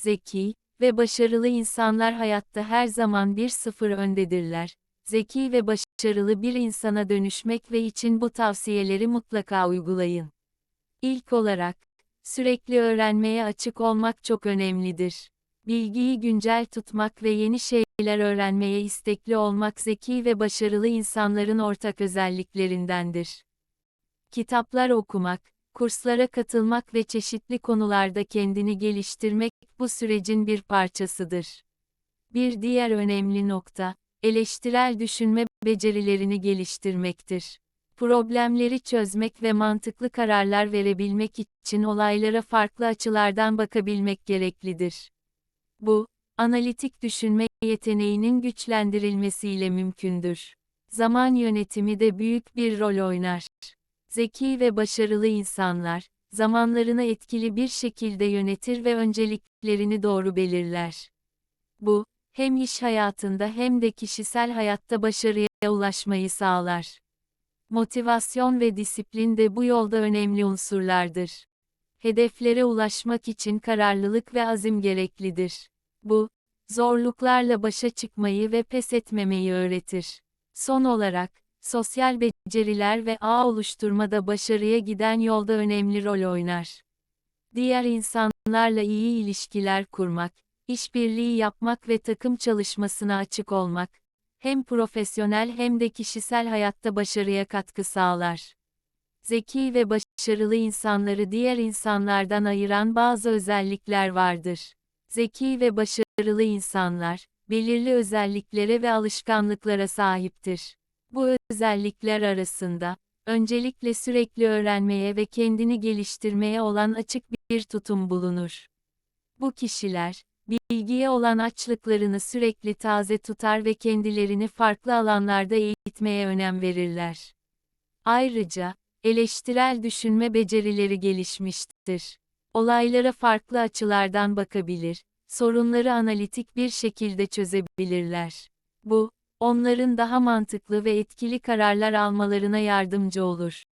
zeki ve başarılı insanlar hayatta her zaman bir sıfır öndedirler. Zeki ve başarılı bir insana dönüşmek ve için bu tavsiyeleri mutlaka uygulayın. İlk olarak, sürekli öğrenmeye açık olmak çok önemlidir. Bilgiyi güncel tutmak ve yeni şeyler öğrenmeye istekli olmak zeki ve başarılı insanların ortak özelliklerindendir. Kitaplar okumak, kurslara katılmak ve çeşitli konularda kendini geliştirmek bu sürecin bir parçasıdır. Bir diğer önemli nokta, eleştirel düşünme becerilerini geliştirmektir. Problemleri çözmek ve mantıklı kararlar verebilmek için olaylara farklı açılardan bakabilmek gereklidir. Bu, analitik düşünme yeteneğinin güçlendirilmesiyle mümkündür. Zaman yönetimi de büyük bir rol oynar. Zeki ve başarılı insanlar, zamanlarını etkili bir şekilde yönetir ve önceliklerini doğru belirler. Bu, hem iş hayatında hem de kişisel hayatta başarıya ulaşmayı sağlar. Motivasyon ve disiplin de bu yolda önemli unsurlardır. Hedeflere ulaşmak için kararlılık ve azim gereklidir. Bu, zorluklarla başa çıkmayı ve pes etmemeyi öğretir. Son olarak, sosyal beceriler ve ağ oluşturmada başarıya giden yolda önemli rol oynar. Diğer insanlarla iyi ilişkiler kurmak, işbirliği yapmak ve takım çalışmasına açık olmak, hem profesyonel hem de kişisel hayatta başarıya katkı sağlar. Zeki ve başarılı insanları diğer insanlardan ayıran bazı özellikler vardır. Zeki ve başarılı insanlar, belirli özelliklere ve alışkanlıklara sahiptir. Bu özellikler arasında, öncelikle sürekli öğrenmeye ve kendini geliştirmeye olan açık bir tutum bulunur. Bu kişiler, bilgiye olan açlıklarını sürekli taze tutar ve kendilerini farklı alanlarda eğitmeye önem verirler. Ayrıca, eleştirel düşünme becerileri gelişmiştir. Olaylara farklı açılardan bakabilir, sorunları analitik bir şekilde çözebilirler. Bu, onların daha mantıklı ve etkili kararlar almalarına yardımcı olur.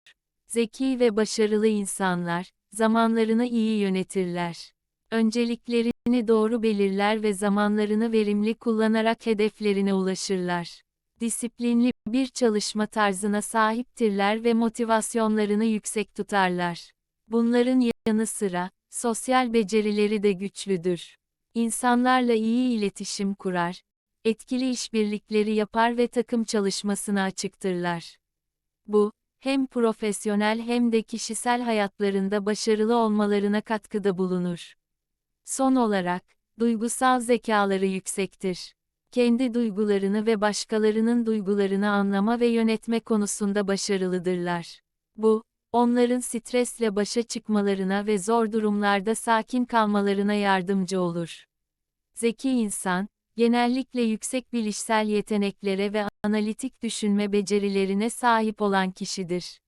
Zeki ve başarılı insanlar, zamanlarını iyi yönetirler. Önceliklerini doğru belirler ve zamanlarını verimli kullanarak hedeflerine ulaşırlar. Disiplinli bir çalışma tarzına sahiptirler ve motivasyonlarını yüksek tutarlar. Bunların yanı sıra, sosyal becerileri de güçlüdür. İnsanlarla iyi iletişim kurar, etkili işbirlikleri yapar ve takım çalışmasına açıktırlar. Bu, hem profesyonel hem de kişisel hayatlarında başarılı olmalarına katkıda bulunur. Son olarak, duygusal zekaları yüksektir. Kendi duygularını ve başkalarının duygularını anlama ve yönetme konusunda başarılıdırlar. Bu, onların stresle başa çıkmalarına ve zor durumlarda sakin kalmalarına yardımcı olur. Zeki insan, genellikle yüksek bilişsel yeteneklere ve analitik düşünme becerilerine sahip olan kişidir.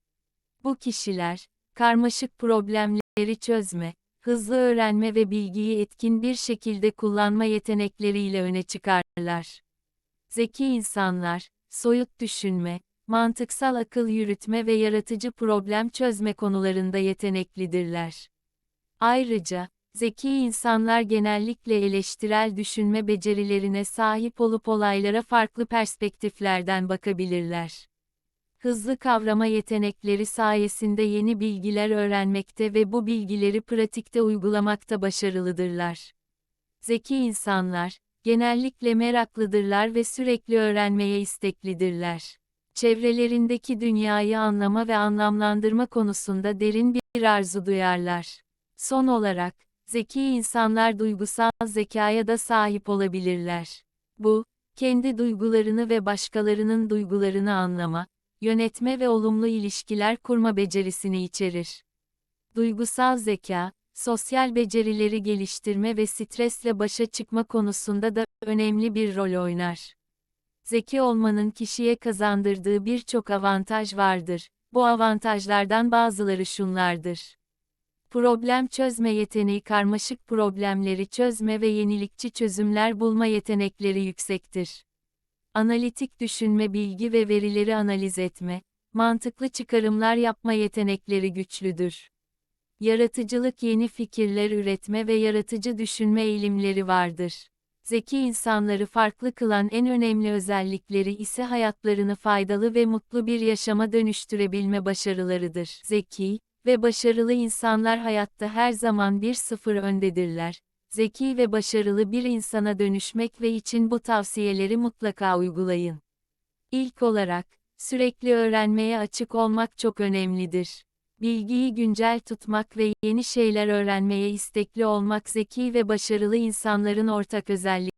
Bu kişiler, karmaşık problemleri çözme, hızlı öğrenme ve bilgiyi etkin bir şekilde kullanma yetenekleriyle öne çıkarlar. Zeki insanlar, soyut düşünme, mantıksal akıl yürütme ve yaratıcı problem çözme konularında yeteneklidirler. Ayrıca, zeki insanlar genellikle eleştirel düşünme becerilerine sahip olup olaylara farklı perspektiflerden bakabilirler hızlı kavrama yetenekleri sayesinde yeni bilgiler öğrenmekte ve bu bilgileri pratikte uygulamakta başarılıdırlar. Zeki insanlar, genellikle meraklıdırlar ve sürekli öğrenmeye isteklidirler. Çevrelerindeki dünyayı anlama ve anlamlandırma konusunda derin bir arzu duyarlar. Son olarak, zeki insanlar duygusal zekaya da sahip olabilirler. Bu, kendi duygularını ve başkalarının duygularını anlama, yönetme ve olumlu ilişkiler kurma becerisini içerir. Duygusal zeka, sosyal becerileri geliştirme ve stresle başa çıkma konusunda da önemli bir rol oynar. Zeki olmanın kişiye kazandırdığı birçok avantaj vardır. Bu avantajlardan bazıları şunlardır. Problem çözme yeteneği karmaşık problemleri çözme ve yenilikçi çözümler bulma yetenekleri yüksektir analitik düşünme bilgi ve verileri analiz etme, mantıklı çıkarımlar yapma yetenekleri güçlüdür. Yaratıcılık yeni fikirler üretme ve yaratıcı düşünme eğilimleri vardır. Zeki insanları farklı kılan en önemli özellikleri ise hayatlarını faydalı ve mutlu bir yaşama dönüştürebilme başarılarıdır. Zeki ve başarılı insanlar hayatta her zaman bir sıfır öndedirler. Zeki ve başarılı bir insana dönüşmek ve için bu tavsiyeleri mutlaka uygulayın. İlk olarak, sürekli öğrenmeye açık olmak çok önemlidir. Bilgiyi güncel tutmak ve yeni şeyler öğrenmeye istekli olmak zeki ve başarılı insanların ortak özelliği.